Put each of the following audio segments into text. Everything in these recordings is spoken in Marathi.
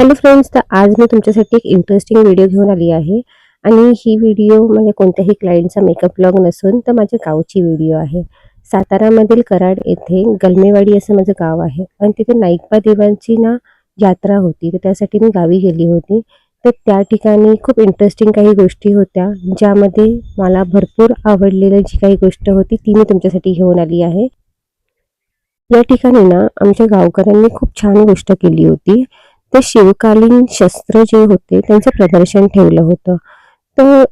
हॅलो फ्रेंड्स तर आज मी तुमच्यासाठी एक इंटरेस्टिंग व्हिडिओ घेऊन आली आहे. आणि ही व्हिडिओ म्हणजे कोणत्याही क्लायंटचा मेकअप ब्लॉग नसून तर माझ्या गावची व्हिडिओ आहे. सातारामधील कराड येथे गलमेवाडी असं माझं गाव आहे. आणि तिथे नाईकबा देवांची ना यात्रा होती तर त्यासाठी मी गावी गेली होती. तर त्या ठिकाणी खूप इंटरेस्टिंग काही गोष्टी होत्या ज्यामध्ये मला भरपूर आवडलेली जी काही गोष्ट होती ती मी तुमच्यासाठी घेऊन आली आहे. या ठिकाणी ना आमच्या गावकऱ्यांनी खूप छान गोष्ट केली होती. ते शिवकालीन शस्त्र जे होते त्यांचं प्रदर्शन ठेवलं होतं. तर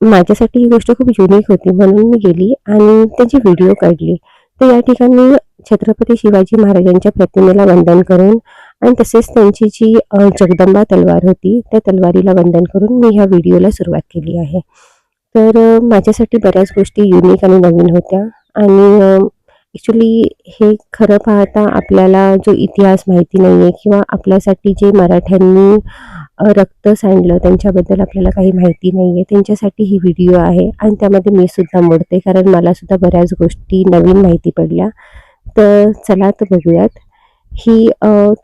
माझ्यासाठी ही गोष्ट खूप युनिक होती. म्हणून मी गेली आणि त्याची व्हिडिओ काढली. तर या ठिकाणी छत्रपती शिवाजी महाराजांच्या प्रतिमेला वंदन करून आणि तसेच त्यांची जी जगदंबा तलवार होती त्या तलवारीला वंदन करून मी ह्या व्हिडिओला सुरुवात केली आहे. तर माझ्यासाठी बऱ्याच गोष्टी युनिक आणि नवीन होत्या. आणि ॲक्च्युली हे खरं पाहता आपल्याला जो इतिहास माहिती नाही आहे किंवा आपल्यासाठी जे मराठ्यांनी रक्त सांडलं त्यांच्याबद्दल आपल्याला काही माहिती नाही आहे त्यांच्यासाठी ही व्हिडिओ आहे आणि त्यामध्ये मी सुद्धा मोडते. कारण मला सुद्धा बऱ्याच गोष्टी नवीन माहिती पडल्या. तर चला तर बघूयात. ही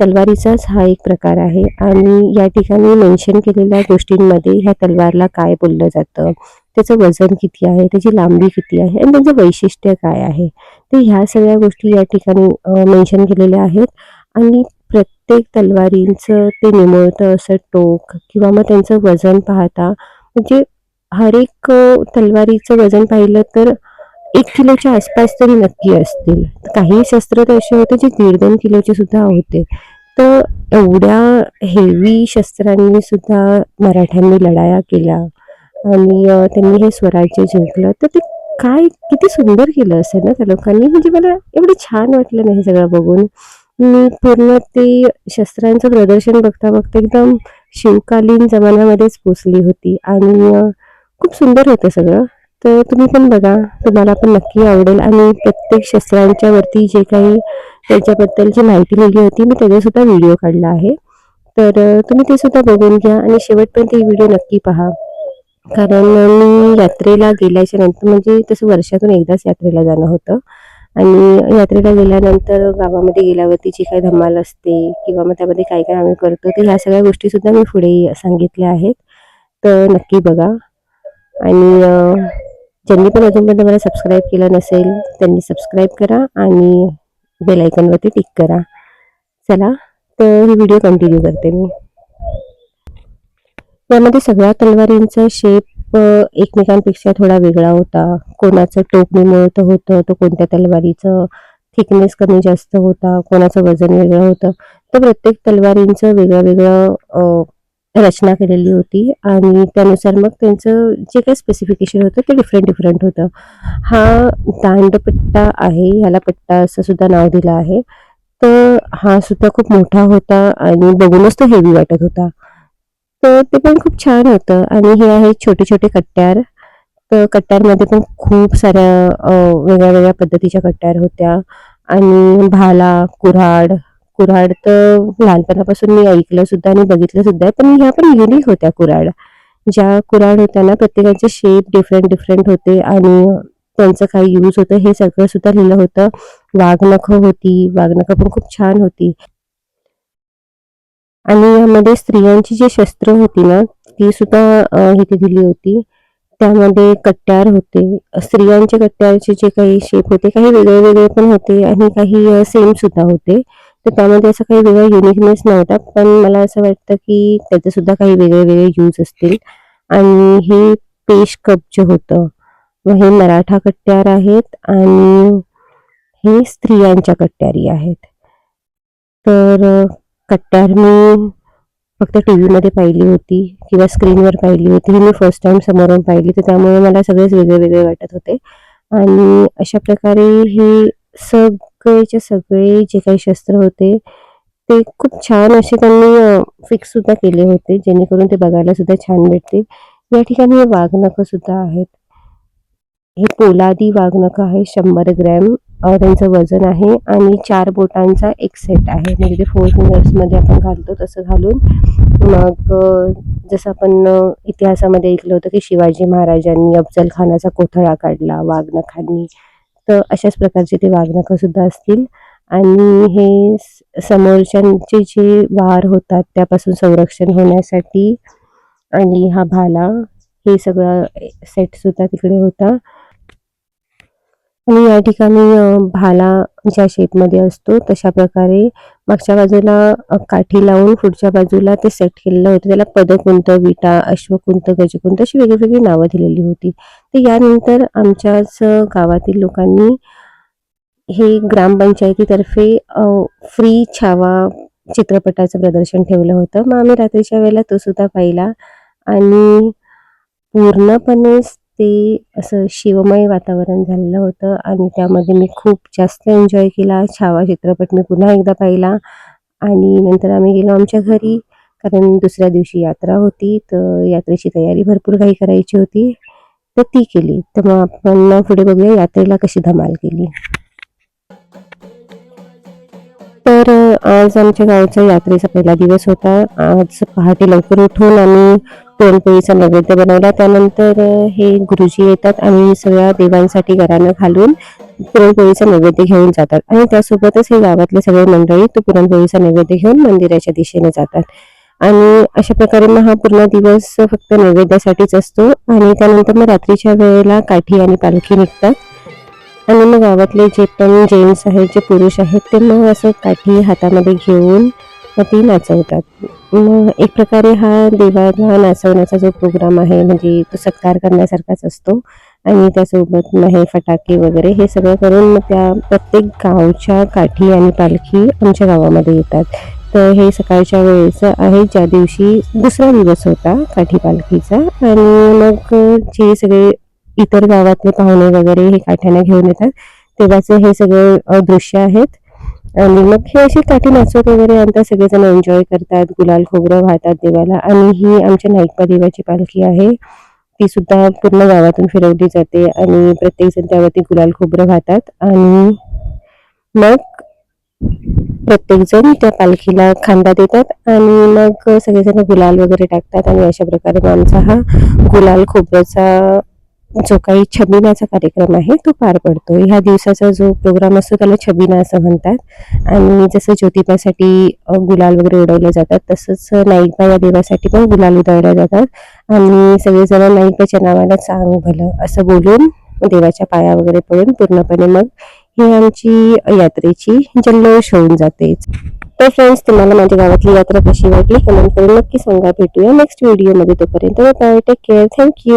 तलवारीचाच हा एक प्रकार आहे. आणि या ठिकाणी मेन्शन केलेल्या गोष्टींमध्ये ह्या तलवारला काय बोललं जातं त्याचं वजन किती आहे त्याची लांबी किती आहे आणि त्याचं वैशिष्ट्य काय आहे तर ह्या सगळ्या गोष्टी या ठिकाणी मेन्शन केलेल्या आहेत. आणि प्रत्येक तलवारींचं ते निमळतं असं टोक किंवा मग त्यांचं वजन पाहता म्हणजे हर एक तलवारीचं वजन पाहिलं तर एक किलोच्या आसपास तरी नक्की असतील. काही शस्त्र तर असे होते जे दीड दोन किलोचे सुद्धा होते. तर एवढ्या हेवी शस्त्रांनी सुद्धा मराठ्यांनी लढाया केल्या. आणि त्यांनी हे स्वराज्य जिंकलं. तर ते काय किती सुंदर केलं असेल ना त्या लोकांनी. म्हणजे मला एवढं छान वाटलं नाही हे सगळं बघून. मी पूर्ण ते शस्त्रांचं प्रदर्शन बघता बघता एकदम शिवकालीन जमान्यामध्येच पोचली होती. आणि खूप सुंदर होतं सगळं. तर तुम्ही पण बघा तुम्हाला पण नक्की आवडेल. आणि प्रत्येक शस्त्रांच्या वरती जे काही त्याच्याबद्दलची माहिती लिहिली होती मी त्याचासुद्धा व्हिडिओ काढला आहे. तर तुम्ही ते सुद्धा बघून घ्या आणि शेवटपर्यंत ही व्हिडिओ नक्की पहा. कारण मी यात्रेला गेल्याच्यानंतर म्हणजे तसं वर्षातून एकदाच यात्रेला जाणं होतं. आणि यात्रेला गेल्यानंतर गावामध्ये गेल्यावरती जी काही धमाल असते किंवा मग त्यामध्ये काय काय आम्ही करतो तर ह्या सगळ्या गोष्टीसुद्धा मी पुढे सांगितल्या आहेत. तर नक्की बघा. आणि ज्यांनी पण अजूनपर्यंत मला सबस्क्राईब केलं नसेल त्यांनी सबस्क्राईब करा आणि बेल आयकॉनवरती टिक करा. चला तर ही व्हिडिओ कंटिन्यू करते मी. यामध्ये सगळ्या तलवारींचा शेप एकमेकांपेक्षा थोडा वेगळा होता. कोणाचं टोप निमुळतं होतं तर कोणत्या तलवारीचं थिकनेस कमी जास्त होता कोणाचं वजन वेगळं होतं. तर प्रत्येक तलवारींचं वेगळं वेगळं रचना केलेली होती आणि त्यानुसार मग त्यांचं जे काही स्पेसिफिकेशन होतं ते डिफरंट डिफरंट होतं. हा दांडपट्टा आहे ह्याला पट्टा असं सुद्धा नाव दिलं आहे. तर हा सुद्धा खूप मोठा होता आणि बघूनच तो हेवी वाटत होता. तर ते पण खूप छान होतं आणि हे आहे छोटे छोटे कट्ट्यार. तर कट्ट्यारमध्ये पण खूप साऱ्या वेगळ्या वेगळ्या पद्धतीच्या कट्ट्यार होत्या. आणि भाला कुऱ्हाड कुऱ्हाड तर लहानपणापासून मी ऐकलं सुद्धा आणि बघितलं सुद्धा पण ह्या पण युनिक होत्या कुऱ्हाड. ज्या कुऱ्हाड होत्या ना प्रत्येकाचे शेप डिफरंट डिफरंट होते आणि त्यांचं काही यूज होतं. हे सगळं सुद्धा लिहिलं होतं. वाघनखं होती. वाघनखं पण खूप छान होती. आणि यामध्ये स्त्रियांची जी शस्त्र होती ना ती सुद्धा इथे दिली होती. त्यामध्ये कट्ट्यार होते. स्त्रियांचे कट्ट्यारचे जे काही शेप होते काही वेगळे वेगळे पण होते आणि काही सेम सुद्धा होते. तर त्यामध्ये असं काही वेगळा युनिकनेस नव्हता पण मला असं वाटतं की त्याचे सुद्धा काही वेगळे वेगळे यूज असतील. आणि हे पेश कप जे होतं व हे मराठा कट्ट्यार आहेत आणि हे स्त्रियांच्या कट्ट्यारी आहेत. तर कट्ट्यार मी फक्त टी व्हीमध्ये पाहिली होती किंवा स्क्रीनवर पाहिली होती. ही मी फर्स्ट टाइम समोरून पाहिली तर त्यामुळे मला सगळेच वेगळे वेगळे वाटत होते. आणि अशा प्रकारे हे सगळेचे सगळे जे काही शस्त्र होते ते खूप छान असे त्यांनी फिक्स सुद्धा केले होते जेणेकरून ते बघायला सुद्धा छान भेटते या ठिकाणी हे वाघनखं सुद्धा आहेत. हे पोलादी वाघनखं आहे शंभर ग्रॅम त्यांचं वजन आहे आणि चार बोटांचा एक सेट आहे. म्हणजे ते फोर फिंगर्समध्ये आपण घालतो तसं घालून. मग जसं आपण इतिहासामध्ये ऐकलं होतं की शिवाजी महाराजांनी अफजल खानाचा कोथळा काढला वाघनखांनी तर अशाच प्रकारचे ते वाघनखं सुद्धा असतील. आणि हे समोरच्यांचे जे वार होतात त्यापासून संरक्षण होण्यासाठी आणि हा भाला हे सगळं सेट सुद्धा तिकडे होता. आणि या ठिकाणी भाला ज्या शेपमध्ये असतो तशा प्रकारे मागच्या बाजूला काठी लावून पुढच्या बाजूला ते सेट केलेलं होतं. त्याला पदकुंत विटा अश्वकुंत गजकुंत अशी वेगवेगळी नावं दिलेली होती. तर यानंतर आमच्याच गावातील लोकांनी हे ग्रामपंचायतीतर्फे फ्री छावा चित्रपटाचं प्रदर्शन ठेवलं होतं. मग आम्ही रात्रीच्या वेळेला तो सुद्धा पाहिला आणि पूर्णपणेच ते असं शिवमय वातावरण झालेलं होतं आणि त्यामध्ये मी खूप जास्त एन्जॉय केला. छावा चित्रपट मी पुन्हा एकदा पाहिला आणि नंतर आम्ही गेलो आमच्या घरी कारण दुसऱ्या दिवशी यात्रा होती. तर यात्रेची तयारी भरपूर काही करायची होती. तर ती केली. तर मग आपण पुढे बघूया यात्रेला कशी धमाल केली. तर आज आमच्या गावचा यात्रेचा पहिला दिवस होता. आज पहाटे लवकर उठून आम्ही पुरणपोळीचा नैवेद्य बनवला. त्यानंतर हे गुरुजी येतात आणि सगळ्या देवांसाठी घरानं घालून पुरणपोळीचा नैवेद्य घेऊन जातात. आणि त्यासोबतच हे गावातले सगळे मंडळी तो पुरणपोळीचा नैवेद्य घेऊन मंदिराच्या दिशेने जातात. आणि अशा प्रकारे मग हा पूर्ण दिवस फक्त नैवेद्यासाठीच असतो. आणि त्यानंतर मग रात्रीच्या वेळेला काठी आणि पालखी निघतात. आणि मग गावातले जे पण जेंट्स आहेत जे पुरुष आहेत ते मग असं काठी हातामध्ये घेऊन मग ती नाचवतात. मग एक प्रकारे हा देवाला नाचवण्याचा जो प्रोग्राम आहे म्हणजे तो सत्कार करण्यासारखाच असतो. आणि त्यासोबत नाही हे फटाके वगैरे हे सगळं करून मग त्या प्रत्येक गावच्या काठी आणि पालखी आमच्या गावामध्ये येतात. तर हे सकाळच्या वेळेचं आहे ज्या दिवशी दुसरा दिवस होता काठी पालखीचा. आणि मग जे सगळे इतर गावातले पाहुणे वगैरे हे काठ्याने घेऊन येतात. तेव्हाचे हे सगळे दृश्य आहेत. आणि मग हे अशी काठी नाचवत वगैरे आणतात सगळेजण एन्जॉय करतात गुलाल खोबरं वाहतात देवाला. आणि ही आमच्या नाईकबा देवाची पालखी आहे. ती सुद्धा पूर्ण गावातून फिरवली जाते आणि प्रत्येकजण त्यावरती गुलाल खोबरं वाहतात. आणि मग प्रत्येकजण त्या पालखीला खांदा देतात आणि मग सगळेजण गुलाल वगैरे टाकतात. आणि अशा प्रकारे आमचा हा गुलाल खोबऱ्याचा जो काही छबिनाचा कार्यक्रम आहे तो पार पडतो ह्या दिवसाचा जो प्रोग्राम असतो त्याला छबिना असं म्हणतात. आणि जसं ज्योतिबासाठी गुलाल वगैरे उडवले जातात तसंच नाईकबा या देवासाठी पण गुलाल उडवले जातात. आणि सगळेजण नाईकाच्या नावाला चांग भलं असं बोलून देवाच्या पाया वगैरे पडून पूर्णपणे मग ही आमची यात्रेची जल्लोष होऊन जाते. तर फ्रेंड्स तुम्हाला माझ्या गावातली यात्रा कशी वाटली? कमेंट करून नक्की सांगा. भेटूया नेक्स्ट व्हिडिओमध्ये तोपर्यंत. Bye take care thank you